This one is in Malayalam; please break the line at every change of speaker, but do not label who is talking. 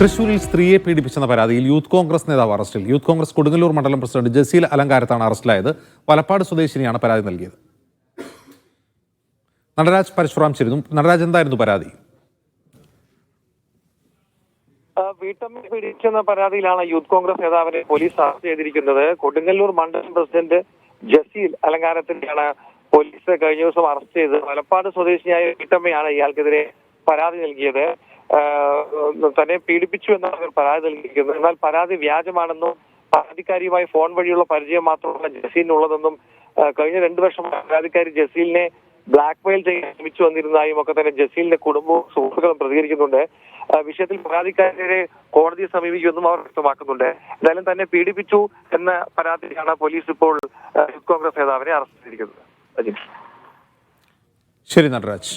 തൃശൂരിൽ സ്ത്രീയെ പീഡിപ്പിച്ചെന്ന പരാതിയിൽ യൂത്ത് കോൺഗ്രസ് നേതാവ് അറസ്റ്റിൽ. യൂത്ത് കോൺഗ്രസ് കൊടുങ്ങല്ലൂർ മണ്ഡലം പ്രസിഡന്റ് ജസീൽ അലങ്കാരത്താണ് അറസ്റ്റിലായത്. വലപ്പാട് സ്വദേശിനിയാണ് പരാതി നൽകിയത്. നടരാജ് പരശുറാം ചേരുന്നു. നടരാജ് എന്തായിരുന്നു പരാതി?
ആ, വീട്ടമ്മയെ പീഡിപ്പിച്ചെന്ന പരാതിയിലാണ് യൂത്ത് കോൺഗ്രസ് നേതാവിനെ പോലീസ് അറസ്റ്റ് ചെയ്തിരിക്കുന്നത്. കൊടുങ്ങല്ലൂർ മണ്ഡലം പ്രസിഡന്റ് ജസീൽ അലങ്കാരത്തിനെയാണ് പോലീസ് കഴിഞ്ഞ ദിവസം അറസ്റ്റ് ചെയ്തത്. വലപ്പാട് സ്വദേശിയായ വീട്ടമ്മയാണ് ഇയാൾക്കെതിരെ പരാതി നൽകിയത്. തന്നെ പീഡിപ്പിച്ചു എന്നാണ് പരാതി നൽകിയിരിക്കുന്നത്. എന്നാൽ പരാതി വ്യാജമാണെന്നും പരാതിക്കാരിയുമായി ഫോൺ വഴിയുള്ള പരിചയം മാത്രമല്ല ജസീലിനുള്ളതെന്നും കഴിഞ്ഞ രണ്ടു വർഷം പരാതിക്കാരി ജസീലിനെ ബ്ലാക്ക് മെയിൽ ചെയ്യാൻ ശ്രമിച്ചു വന്നിരുന്നതായും ഒക്കെ തന്നെ ജസീലിന്റെ കുടുംബവും സുഹൃത്തുക്കളും പ്രതികരിക്കുന്നുണ്ട്. വിഷയത്തിൽ പരാതിക്കാരെ കോടതിയെ സമീപിക്കുമെന്നും അവർ വ്യക്തമാക്കുന്നുണ്ട്. എന്തായാലും തന്നെ പീഡിപ്പിച്ചു എന്ന പരാതിയാണ് പോലീസ് ഇപ്പോൾ യൂത്ത് കോൺഗ്രസ് നേതാവിനെ അറസ്റ്റ് ചെയ്തിരിക്കുന്നത്.
ശരി നടരാജ്.